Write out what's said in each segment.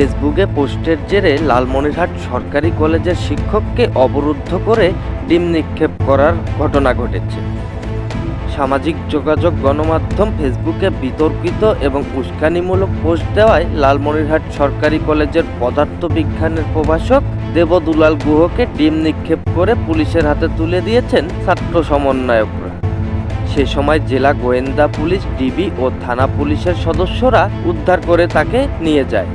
ফেসবুকে পোস্টের জেরে লালমনিরহাট সরকারি কলেজের শিক্ষককে অবরুদ্ধ করে ডিম নিক্ষেপ করার ঘটনা ঘটেছে। সামাজিক যোগাযোগ গণমাধ্যম ফেসবুকে বিতর্কিত এবং উস্কানিমূলক পোস্ট দেওয়ায় লালমনিরহাট সরকারি কলেজের পদার্থবিজ্ঞানের প্রভাষক দেবদুলাল গুহকে ডিম নিক্ষেপ করে পুলিশের হাতে তুলে দিয়েছেন ছাত্র সমন্বয়করা। সে সময় জেলা গোয়েন্দা পুলিশ, ডিবি ও থানা পুলিশের সদস্যরা উদ্ধার করে তাকে নিয়ে যায়।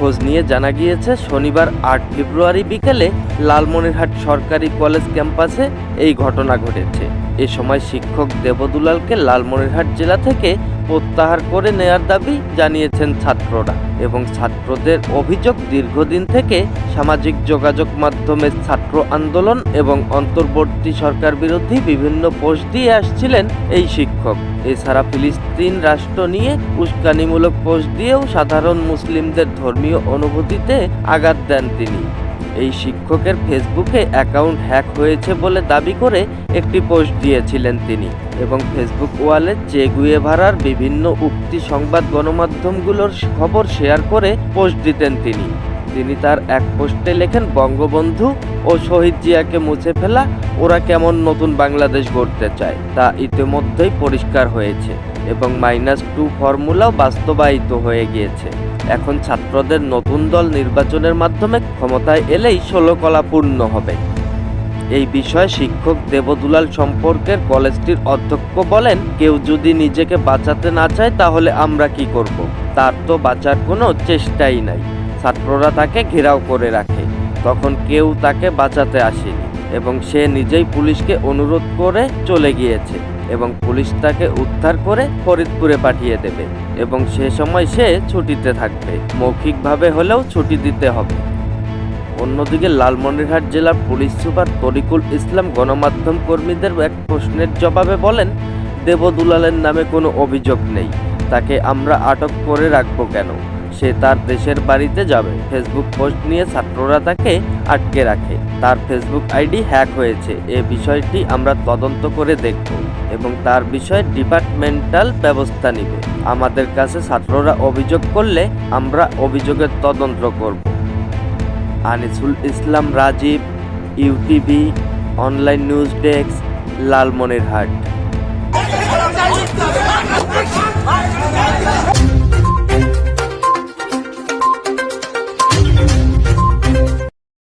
খোঁজ নিয়ে জানা গিয়েছে, শনিবার আট ফেব্রুয়ারি বিকেলে লালমনিরহাট সরকারি কলেজ ক্যাম্পাসে এই ঘটনা ঘটেছে। এ সময় শিক্ষক দেবদুলালকে লালমনিরহাট জেলা থেকে প্রত্যাহার করে নেয়ার দাবি জানিয়েছেন ছাত্ররা এবং ছাত্রদের অভিযোগ দীর্ঘদিন থেকে সামাজিক যোগাযোগ মাধ্যমে ছাত্র আন্দোলন এবং অন্তর্বর্তী সরকার বিরোধী বিভিন্ন পোস্ট দিয়ে আসছিলেন এই শিক্ষক। এছাড়া ফিলিস্তিন রাষ্ট্র নিয়ে উস্কানিমূলক পোস্ট দিয়েও সাধারণ মুসলিমদের ধর্মীয় অনুভূতিতে আঘাত দেন তিনি। এই শিক্ষকের ফেসবুকে অ্যাকাউন্ট হ্যাক হয়েছে বলে দাবি করে একটি পোস্ট দিয়েছিলেন তিনি এবং ফেসবুক ওয়ালে চে গুয়েভারার বিভিন্ন উক্তি সংবাদ গণমাধ্যমগুলোর খবর শেয়ার করে পোস্ট দিতেন তিনি। তিনি তার এক পোস্টে লেখেন, বঙ্গবন্ধু ও শহীদ জিয়াকে মুছে ফেলা, ওরা কেমন নতুন বাংলাদেশ গড়তে চায়, তা ইতিমধ্যেই পরিষ্কার হয়েছে এবং মাইনাস টু ফর্মুলাও বাস্তবায়িত হয়ে গিয়েছে। এখন ছাত্রদের নতুন দল নির্বাচনের মাধ্যমে ক্ষমতায় এলেই ষোলো কলা পূর্ণ হবে। এই বিষয়ে শিক্ষক দেবদুলাল সম্পর্কের কলেজটির অধ্যক্ষ বলেন, কেউ যদি নিজেকে বাঁচাতে না চায়, তাহলে আমরা কি করব। তার তো বাঁচার কোনো চেষ্টাই নাই। ছাত্ররা তাকে ঘেরাও করে রাখে। তখন কেউ তাকে বাঁচাতে আসেনি এবং সে নিজেই পুলিশকে অনুরোধ করে চলে গিয়েছে এবং পুলিশ তাকে উদ্ধার করে ফরিদপুরে পাঠিয়ে দেবে এবং সে সময় সে ছুটিতে থাকবে। মৌখিকভাবে হলেও ছুটি দিতে হবে। অন্যদিকে লালমনিরহাট জেলার পুলিশ সুপার তরিকুল ইসলাম গণমাধ্যম কর্মীদের এক প্রশ্নের জবাবে বলেন, দেবদুলালের নামে কোনো অভিযোগ নেই। তাকে আমরা আটক করে রাখব কেন? সে তার দেশের বাড়িতে যাবে। ফেসবুক পোস্ট নিয়ে ছাত্ররা তাকে আটকে রাখে। তার ফেসবুক আইডি হ্যাক হয়েছে। এ বিষয়টি আমরা তদন্ত করে দেখব এবং তার বিষয়ে ডিপার্টমেন্টাল ব্যবস্থা নিবে। আমাদের কাছে ছাত্ররা অভিযোগ করলে আমরা অভিযোগের তদন্ত করব। Anisul Islam Rajib UTV online news desk Lalmonirhat.